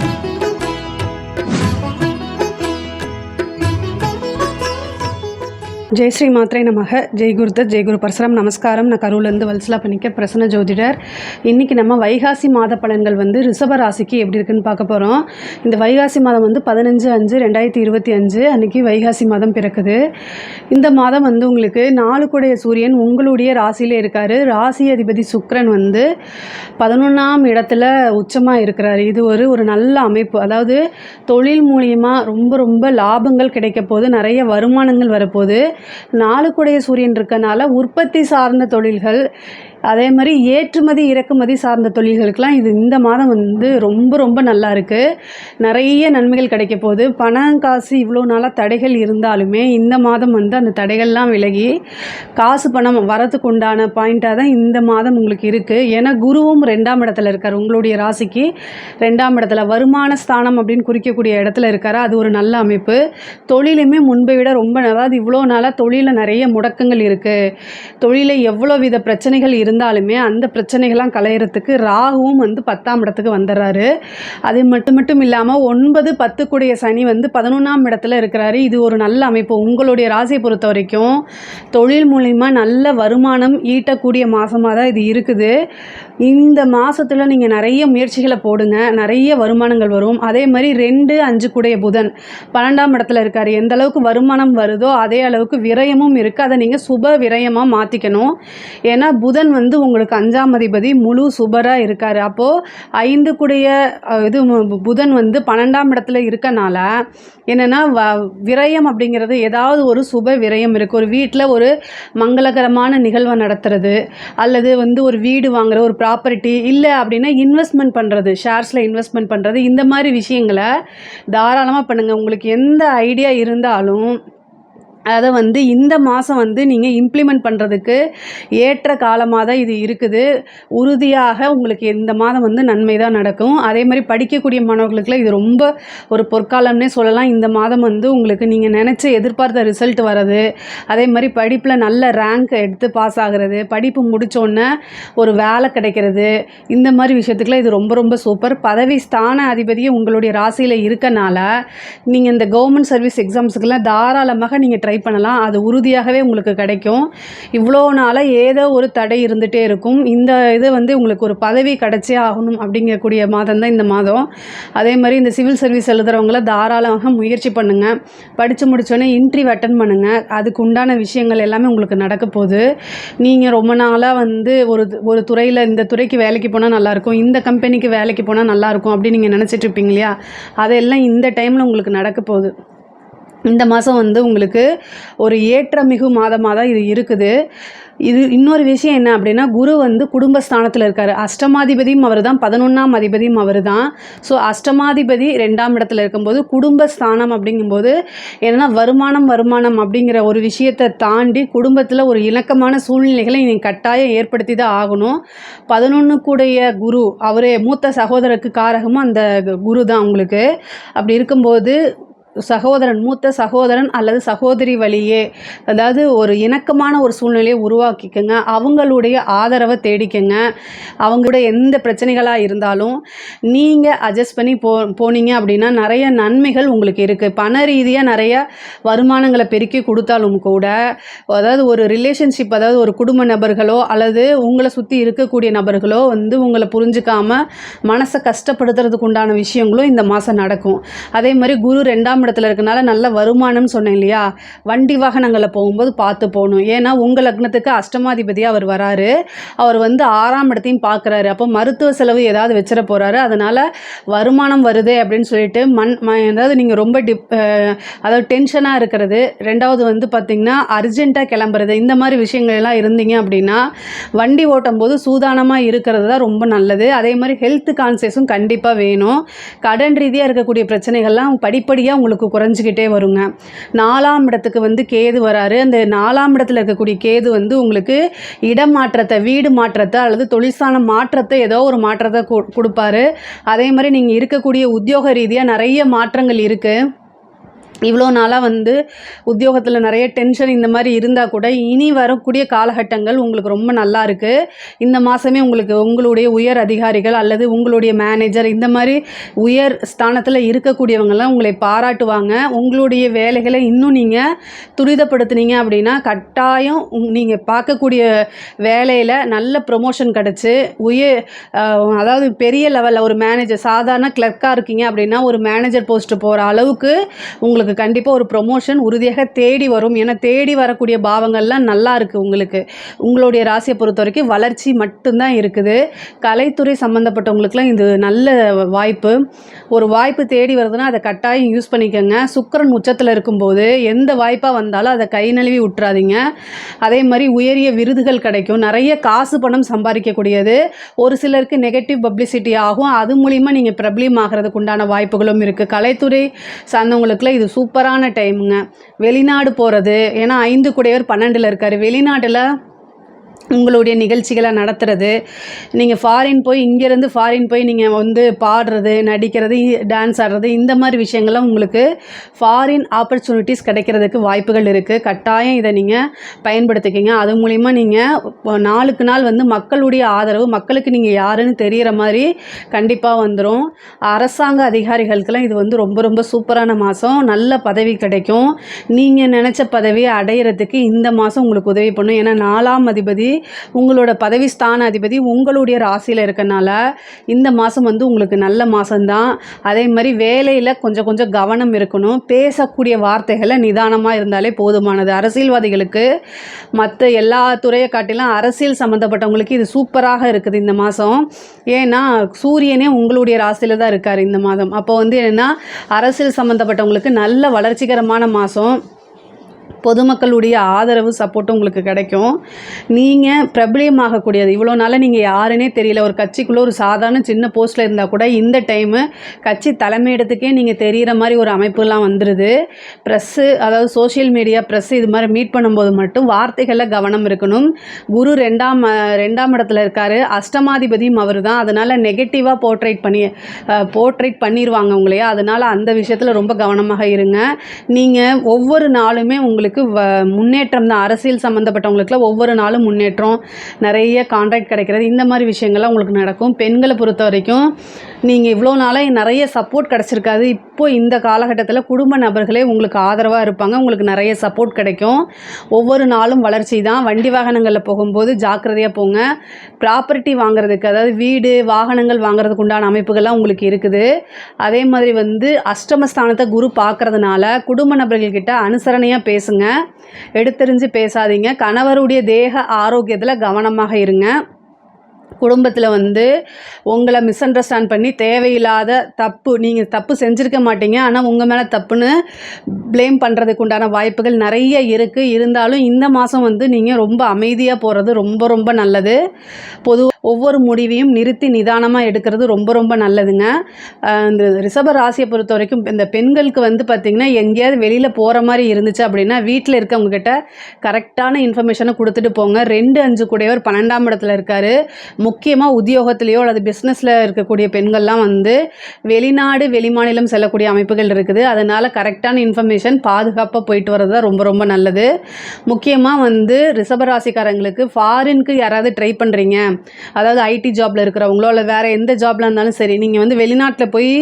Thank you. Jai Sri மாத்திரை நமக. ஜெய் குருதத் ஜெய் குரு பரசுராம் நமஸ்காரம். நான் கரூர்லேருந்து வல்சலா பண்ணிக்க பிரசன்ன ஜோதிடர். இன்றைக்கி நம்ம வைகாசி மாத பலன்கள் வந்து ரிஷப ராசிக்கு எப்படி இருக்குன்னு பார்க்க போகிறோம் இந்த வைகாசி மாதம் வந்து பதினஞ்சு அஞ்சு ரெண்டாயிரத்தி இருபத்தி அஞ்சு அன்றைக்கி வைகாசி மாதம் பிறக்குது. இந்த மாதம் வந்து உங்களுக்கு நாலு கூடைய சூரியன் உங்களுடைய ராசியிலே இருக்கார். ராசி அதிபதி சுக்ரன் வந்து பதினொன்றாம் இடத்துல உச்சமாக இருக்கிறார். இது ஒரு ஒரு நல்ல அமைப்பு. அதாவது தொழில் மூலியமாக ரொம்ப ரொம்ப லாபங்கள் கிடைக்க போது நிறைய வருமானங்கள் வரப்போகுது. நாளுக்குடைய சூரியன் இருக்கனால உற்பத்தி சார்ந்த தொழில்கள் அதே மாதிரி ஏற்றுமதி இறக்குமதி சார்ந்த தொழில்களுக்கெலாம் இது இந்த மாதம் வந்து ரொம்ப ரொம்ப நல்லா இருக்குது நிறைய நன்மைகள் கிடைக்க போகுது. பணம் காசு இவ்வளோ நாளாக தடைகள் இருந்தாலுமே இந்த மாதம் வந்து அந்த தடைகள்லாம் விலகி காசு பணம் வரத்துக்கு உண்டான பாயிண்ட்டாக தான் இந்த மாதம் உங்களுக்கு இருக்குது ஏன்னா குருவும் ரெண்டாம் இடத்துல இருக்கார். உங்களுடைய ராசிக்கு ரெண்டாம் இடத்துல. வருமான ஸ்தானம் அப்படின்னு குறிக்கக்கூடிய இடத்துல இருக்கார். அது ஒரு நல்ல அமைப்பு. தொழிலுமே முன்பை விட ரொம்ப அதாவது இவ்வளோ நாளாக தொழிலில் நிறைய முடக்கங்கள் இருக்குது தொழிலில் எவ்வளோ வித பிரச்சனைகள் இருந்தாலுமே அந்த பிரச்சனைகள்லாம் களையிறதுக்கு ராகுவும் வந்து பத்தாம் இடத்துக்கு வந்துடுறாரு. அது மட்டும் மட்டும் இல்லாமல் ஒன்பது பத்துக்குடைய சனி வந்து பதினொன்றாம் இடத்துல இருக்கிறாரு. இது ஒரு நல்ல அமைப்பு. உங்களுடைய ராசியை பொறுத்த வரைக்கும் தொழில் மூலிமா நல்ல வருமானம் ஈட்டக்கூடிய மாதமாக தான் இது இருக்குது. இந்த மாதத்தில் நீங்கள் நிறைய முயற்சிகளை போடுங்க. நிறைய வருமானங்கள் வரும். அதே மாதிரி ரெண்டு அஞ்சு கூடைய புதன் பன்னெண்டாம் இடத்துல இருக்கார். எந்த அளவுக்கு வருமானம் வருதோ அதே அளவுக்கு விரயமும் இருக்குது அதை நீங்கள் சுப விரயமாக மாற்றிக்கணும் ஏன்னா புதன் வந்து உங்களுக்கு அஞ்சாம் அதிபதி முழு சுபராக இருக்கார். அப்போது ஐந்து கூடைய இது புதன் வந்து பன்னெண்டாம் இடத்துல இருக்கனால என்னென்னா வ விரயம் அப்படிங்கிறது ஏதாவது ஒரு சுப விரயம் இருக்குது ஒரு வீட்டில் ஒரு மங்களகரமான நிகழ்வை நடத்துறது அல்லது வந்து ஒரு வீடு வாங்குற ஒரு ப்ராப்பர்ட்டி இல்லை அப்படின்னா இன்வெஸ்ட்மெண்ட் பண்ணுறது ஷேர்ஸில் இன்வெஸ்ட்மெண்ட் பண்ணுறது இந்த மாதிரி விஷயங்களை தாராளமாக பண்ணுங்கள் உங்களுக்கு எந்த ஐடியா இருந்தாலும் அதை வந்து இந்த மாதம் வந்து நீங்கள் இம்ப்ளிமெண்ட் பண்ணுறதுக்கு ஏற்ற காலமாக தான் இது இருக்குது. உறுதியாக உங்களுக்கு இந்த மாதம் வந்து நன்மை தான் நடக்கும். அதே மாதிரி படிக்கக்கூடிய மாணவர்களுக்குலாம் இது ரொம்ப ஒரு பொற்காலம்னே சொல்லலாம். இந்த மாதம் வந்து உங்களுக்கு நீங்கள் நினச்ச எதிர்பார்த்த ரிசல்ட் வர்றது அதே மாதிரி படிப்பில் நல்ல ரேங்க் எடுத்து பாஸ் ஆகிறது படிப்பு முடித்தோடனே ஒரு வேலை கிடைக்கிறது இந்த மாதிரி விஷயத்துக்குலாம் இது ரொம்ப ரொம்ப சூப்பர் பதவி ஸ்தான அதிபதியை உங்களுடைய ராசியில் இருக்கனால நீங்கள் இந்த கவர்மெண்ட் சர்வீஸ் எக்ஸாம்ஸுக்கெல்லாம் தாராளமாக நீங்கள் ட்ரை பண்ணலாம். அது உறுதியாகவே உங்களுக்கு கிடைக்கும். இவ்வளோ நாளாக ஏதோ ஒரு தடை இருந்துகிட்டே இருக்கும். இந்த இது வந்து உங்களுக்கு ஒரு பதவி கிடச்சே ஆகணும் அப்படிங்கக்கூடிய மாதம் தான் இந்த மாதம். அதே மாதிரி இந்த சிவில் சர்வீஸ் எழுதுகிறவங்கள தாராளமாக முயற்சி பண்ணுங்கள் படித்து முடித்தோடனே இன்ட்ரிவ் அட்டன் பண்ணுங்கள் அதுக்கு உண்டான விஷயங்கள் எல்லாமே உங்களுக்கு நடக்க போகுது. நீங்கள் ரொம்ப நாளாக வந்து ஒரு ஒரு துறையில் இந்த துறைக்கு வேலைக்கு போனால் நல்லாயிருக்கும் இந்த கம்பெனிக்கு வேலைக்கு போனால் நல்லாயிருக்கும் அப்படின்னு நீங்கள் நினச்சிட்டு இருப்பீங்க இல்லையா? அதெல்லாம் இந்த டைமில் உங்களுக்கு நடக்க போகுது. இந்த மாதம் வந்து உங்களுக்கு ஒரு ஏற்றமிகு மாதமாக தான் இது இருக்குது. இது இன்னொரு விஷயம் என்ன அப்படின்னா குரு வந்து குடும்பஸ்தானத்தில் இருக்கார். அஷ்டமாதிபதியும் அவர் தான் பதினொன்றாம் அதிபதியும் அவர் தான் ஸோ அஷ்டமாதிபதி ரெண்டாம் இடத்துல இருக்கும்போது குடும்பஸ்தானம் அப்படிங்கும்போது என்னன்னா வருமானம் வருமானம் அப்படிங்கிற ஒரு விஷயத்தை தாண்டி குடும்பத்தில் ஒரு இணக்கமான சூழ்நிலைகளை நீங்கள் கட்டாயம் ஏற்படுத்தி தான் ஆகணும். பதினொன்று கூடைய குரு அவரே மூத்த சகோதரருக்கு காரகமும் அந்த குரு தான் உங்களுக்கு. அப்படி இருக்கும்போது சகோதரன் மூத்த சகோதரன் அல்லது சகோதரி வழியே அதாவது ஒரு இணக்கமான ஒரு சூழ்நிலையை உருவாக்கிக்கங்க. அவங்களுடைய ஆதரவை தேடிக்கங்க. அவங்களுடைய எந்த பிரச்சனைகளாக இருந்தாலும் நீங்கள் அட்ஜஸ்ட் பண்ணி போ போனீங்க அப்படின்னா நிறைய நன்மைகள் உங்களுக்கு இருக்குது பண ரீதியாக நிறைய வருமானங்களை பெருக்கி கொடுத்தாலும் கூட அதாவது ஒரு ரிலேஷன்ஷிப் அதாவது ஒரு குடும்ப நபர்களோ அல்லது உங்களை சுற்றி இருக்கக்கூடிய நபர்களோ வந்து உங்களை புரிஞ்சுக்காமல் மனசை கஷ்டப்படுத்துறதுக்கு உண்டான விஷயங்களும் இந்த மாதம் நடக்கும். அதே மாதிரி குரு ரெண்டாம் இடத்துல இருக்கனால நல்ல வருமானம்னு சொன்னேன் இல்லையா? வண்டி வாகனங்களில் போகும்போது பார்த்து போகணும். ஏன்னா உங்கள் லக்னத்துக்கு அஷ்டமாதிபதியாக அவர் வராரு. அவர் வந்து ஆறாம் இடத்தையும் பார்க்குறாரு. அப்போ மருத்துவ செலவு ஏதாவது வச்சிட போகிறாரு அதனால் வருமானம் வருது அப்படின்னு சொல்லிட்டு மண் ம அதாவது நீங்கள் ரொம்ப டிப் அதாவது டென்ஷனாக இருக்கிறது. ரெண்டாவது வந்து பார்த்திங்கன்னா அர்ஜென்ட்டாக கிளம்புறது. இந்த மாதிரி விஷயங்கள் எல்லாம் இருந்தீங்க அப்படின்னா வண்டி ஓட்டும் போது சூதானமாக இருக்கிறது தான் ரொம்ப நல்லது. அதே மாதிரி ஹெல்த் கான்சியஸும் கண்டிப்பாக வேணும். கடன் ரீதியாக இருக்கக்கூடிய பிரச்சனைகள்லாம் படிப்படியாக உங்களுக்கு உங்களுக்கு குறைஞ்சிக்கிட்டே வருங்க. நாலாம் இடத்துக்கு வந்து கேது வராரு. அந்த நாலாம் இடத்துல இருக்கக்கூடிய கேது வந்து உங்களுக்கு இடம் மாற்றத்தை வீடு மாற்றத்தை அல்லது தொழிற்சாலை மாற்றத்தை ஏதோ ஒரு மாற்றத்தை கொடுப்பாரு. அதே மாதிரி நீங்கள் இருக்கக்கூடிய உத்தியோக ரீதியாக நிறைய மாற்றங்கள் இருக்குது இவ்வளோ நாளாக வந்து உத்தியோகத்தில் நிறைய டென்ஷன் இந்த மாதிரி இருந்தால் கூட இனி வரக்கூடிய காலகட்டங்கள் உங்களுக்கு ரொம்ப நல்லா இருக்குது இந்த மாதமே உங்களுக்கு உங்களுடைய உயர் அதிகாரிகள் அல்லது உங்களுடைய மேனேஜர் இந்த மாதிரி உயர் ஸ்தானத்தில் இருக்கக்கூடியவங்கெல்லாம் உங்களை பாராட்டுவாங்க. உங்களுடைய வேலைகளை இன்னும் நீங்கள் துரிதப்படுத்துனீங்க அப்படின்னா கட்டாயம் நீங்கள் பார்க்கக்கூடிய வேலையில் நல்ல ப்ரொமோஷன் கிடச்சி உயர் அதாவது பெரிய லெவலில் ஒரு மேனேஜர் சாதாரண கிளர்க்காக இருக்கீங்க அப்படின்னா ஒரு மேனேஜர் போஸ்ட்டு போகிற அளவுக்கு உங்களுக்கு கண்டிப்பாக ஒரு ப்ரொமோஷன் உறுதியாக தேடி வரும். ஏன்னா தேடி வரக்கூடிய பாவங்கள்லாம் நல்லா இருக்குது உங்களுக்கு. உங்களுடைய ராசியை பொறுத்த வரைக்கும் வளர்ச்சி மட்டும்தான் இருக்குது. கலைத்துறை சம்மந்தப்பட்டவங்களுக்குலாம் இது நல்ல வாய்ப்பு. ஒரு வாய்ப்பு தேடி வருதுன்னா அதை கட்டாயம் யூஸ் பண்ணிக்கோங்க. சுக்கிரன் உச்சத்தில் இருக்கும்போது எந்த வாய்ப்பாக வந்தாலும் அதை கை நழுவி விட்டுறாதீங்க. அதே மாதிரி உயரிய விருதுகள் கிடைக்கும். நிறைய காசு பணம் சம்பாதிக்கக்கூடியது. ஒரு சிலருக்கு நெகட்டிவ் பப்ளிசிட்டி ஆகும். அது மூலிமா நீங்கள் பிரபலியம் ஆகிறதுக்கு உண்டான வாய்ப்புகளும் இருக்குது கலைத்துறை சார்ந்தவங்களுக்குலாம் இது சூப்பரான டைமுங்க வெளிநாடு போகிறது ஏன்னா ஐந்து கூடையவர் பன்னெண்டில் இருக்கார். வெளிநாட்டில் உங்களுடைய நிகழ்ச்சிகளை நடத்துறது. நீங்கள் ஃபாரின் போய் இங்கேருந்து ஃபாரின் போய் நீங்கள் வந்து பாடுறது நடிக்கிறது டான்ஸ் ஆடுறது இந்த மாதிரி விஷயங்கள்லாம் உங்களுக்கு ஃபாரின் ஆப்பர்ச்சுனிட்டிஸ் கிடைக்கிறதுக்கு வாய்ப்புகள் இருக்குது கட்டாயம் இதை நீங்கள் பயன்படுத்திக்கிங்க. அது மூலிமா நீங்கள் நாளுக்கு நாள் வந்து மக்களுடைய ஆதரவு மக்களுக்கு நீங்கள் யாருன்னு தெரிகிற மாதிரி கண்டிப்பாக வந்துடும் அரசாங்க அதிகாரிகளுக்கெல்லாம் இது வந்து ரொம்ப ரொம்ப சூப்பரான மாதம் நல்ல பதவி கிடைக்கும். நீங்கள் நினச்ச பதவியை அடையிறதுக்கு இந்த மாதம் உங்களுக்கு உதவி பண்ணும். ஏன்னா நாலாம் அதிபதி உங்களோட பதவி ஸ்தான அதிபதி உங்களுடைய ராசியில் இருக்கனால இந்த மாதம் வந்து உங்களுக்கு நல்ல மாதம்தான் அதே மாதிரி வேலையில் கொஞ்சம் கொஞ்சம் கவனம் இருக்கணும். பேசக்கூடிய வார்த்தைகளை நிதானமாக இருந்தாலே போதுமானது. அரசியல்வாதிகளுக்கு மற்ற எல்லா துறையை காட்டிலும் அரசியல் சம்மந்தப்பட்டவங்களுக்கு இது சூப்பராக இருக்குது இந்த மாதம் ஏன்னா சூரியனே உங்களுடைய ராசியில் தான் இருக்கார் இந்த மாதம். அப்போ வந்து என்னென்னா அரசியல் சம்மந்தப்பட்டவங்களுக்கு நல்ல வளர்ச்சிகரமான மாதம் பொதுமக்களுடைய ஆதரவு சப்போர்ட்டும் உங்களுக்கு கிடைக்கும். நீங்கள் பிரபலியமாகக்கூடியது. இவ்வளோ நாளாக நீங்கள் யாருன்னே தெரியல. ஒரு கட்சிக்குள்ளே ஒரு சாதாரண சின்ன போஸ்ட்டில் இருந்தால் கூட இந்த டைமு கட்சி தலைமையிடத்துக்கே நீங்கள் தெரிகிற மாதிரி ஒரு அமைப்புலாம் வந்துடுது ப்ரெஸ்ஸு அதாவது சோஷியல் மீடியா ப்ரெஸ்ஸு இது மாதிரி மீட் பண்ணும்போது மட்டும் வார்த்தைகளில் கவனம் இருக்கணும். குரு ரெண்டாம் ரெண்டாம் இடத்துல இருக்கார். அஷ்டமாதிபதியும் அவர் தான் அதனால் நெகட்டிவாக போர்ட்ரேட் பண்ணி போர்ட்ரேட் பண்ணிடுவாங்க உங்களையே. அதனால் அந்த விஷயத்தில் ரொம்ப கவனமாக இருங்க. நீங்கள் ஒவ்வொரு நாளுமே உங்களுக்கு வ முன்னேற்றம் தான். அரசியல் சம்மந்தப்பட்டவங்களுக்குலாம் ஒவ்வொரு நாளும் முன்னேற்றம் நிறைய கான்ட்ராக்ட் கிடைக்கிறது. இந்த மாதிரி விஷயங்கள்லாம் உங்களுக்கு நடக்கும். பெண்களை பொறுத்த வரைக்கும் நீங்கள் இவ்வளோ நாளாக நிறைய சப்போர்ட் கிடச்சிருக்காது. இப்போ இந்த காலகட்டத்தில் குடும்ப நபர்களே உங்களுக்கு ஆதரவாக இருப்பாங்க. உங்களுக்கு நிறைய சப்போர்ட் கிடைக்கும். ஒவ்வொரு நாளும் வளர்ச்சி தான். வண்டி வாகனங்களில் போகும்போது ஜாக்கிரதையாக போங்க. ப்ராப்பர்ட்டி வாங்குறதுக்கு அதாவது வீடு வாகனங்கள் வாங்குறதுக்கு உண்டான அமைப்புகள்லாம் உங்களுக்கு இருக்குது. அதே மாதிரி வந்து அஷ்டமஸ்தானத்தை குரு பார்க்கறதுனால குடும்ப நபர்கள்கிட்ட அனுசரணையாக பேசுங்க. எடுத்தறிஞ்சு பேசாதீங்க. கணவருடைய தேக ஆரோக்கியத்தில் கவனமாக இருங்க. குடும்பத்தில் வந்து உங்களை மிஸ் அண்டர்ஸ்டாண்ட் பண்ணி தேவையில்லாத தப்பு நீங்கள் தப்பு செஞ்சுருக்க மாட்டீங்க. ஆனால் உங்கள் மேலே தப்புன்னு ப்ளேம் பண்ணுறதுக்கு உண்டான வாய்ப்புகள் நிறைய இருக்குது இருந்தாலும் இந்த மாதம் வந்து நீங்கள் ரொம்ப அமைதியாக போகிறது ரொம்ப ரொம்ப நல்லது. பொது ஒவ்வொரு முடிவையும் நிறுத்தி நிதானமாக எடுக்கிறது ரொம்ப ரொம்ப நல்லதுங்க. இந்த ரிஷப ராசியை பொறுத்த வரைக்கும் இந்த பெண்களுக்கு வந்து பார்த்திங்கன்னா எங்கேயாவது வெளியில் போகிற மாதிரி இருந்துச்சு அப்படின்னா வீட்டில் இருக்கவங்கக்கிட்ட கரெக்டான இன்ஃபர்மேஷனை கொடுத்துட்டு போங்க. ரெண்டு அஞ்சு கூடையவர் பன்னெண்டாம் இடத்துல இருக்கார். முக்கியமாக உத்தியோகத்திலேயோ அல்லது பிஸ்னஸில் இருக்கக்கூடிய பெண்கள்லாம் வந்து வெளிநாடு வெளிமாநிலம் செல்லக்கூடிய அமைப்புகள் இருக்குது. அதனால் கரெக்டான இன்ஃபர்மேஷன் பாதுகாப்பாக போயிட்டு வர்றது தான் ரொம்ப ரொம்ப நல்லது. முக்கியமாக வந்து ரிஷபராசிக்காரங்களுக்கு ஃபாரினுக்கு யாராவது ட்ரை பண்ணுறீங்க அதாவது ஐடி ஜாபில் இருக்கிறவங்களோ இல்லை வேறு எந்த ஜாபில் இருந்தாலும் சரி நீங்கள் வந்து வெளிநாட்டில் போய்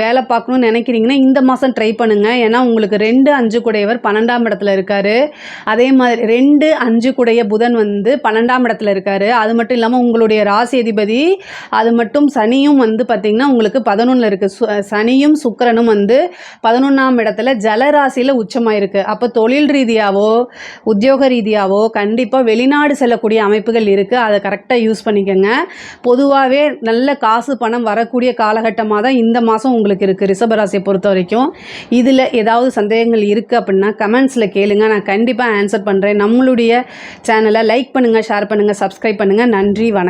வேலை பார்க்கணும்னு நினைக்கிறீங்கன்னா இந்த மாதம் ட்ரை பண்ணுங்கள் ஏன்னா உங்களுக்கு ரெண்டு அஞ்சு குடையவர் பன்னெண்டாம் இடத்துல இருக்கார். அதே மாதிரி ரெண்டு அஞ்சு குடைய புதன் வந்து பன்னெண்டாம் இடத்துல இருக்கார். அது மட்டும் இல்லாமல் உங்களுக்கு உங்களுடைய ராசி அதிபதி அது மட்டும் சனியும் வந்து பார்த்திங்கன்னா உங்களுக்கு பதினொன்றில் இருக்குது சனியும் சுக்கரனும் வந்து பதினொன்றாம் இடத்துல ஜலராசியில் உச்சமாக இருக்குது அப்போ தொழில் ரீதியாகவோ உத்தியோக ரீதியாகவோ கண்டிப்பாக வெளிநாடு செல்லக்கூடிய அமைப்புகள் இருக்குது அதை கரெக்டாக யூஸ் பண்ணிக்கோங்க. பொதுவாகவே நல்ல காசு பணம் வரக்கூடிய காலகட்டமாக தான் இந்த மாதம் உங்களுக்கு இருக்குது ரிஷபராசியை பொறுத்த வரைக்கும் இதில் ஏதாவது சந்தேகங்கள் இருக்குது அப்படின்னா கமெண்ட்ஸில் கேளுங்க. நான் கண்டிப்பாக ஆன்சர் பண்ணுறேன் நம்மளுடைய சேனலை லைக் பண்ணுங்கள் ஷேர் பண்ணுங்கள் சப்ஸ்கிரைப் பண்ணுங்கள் நன்றி வணக்கம்.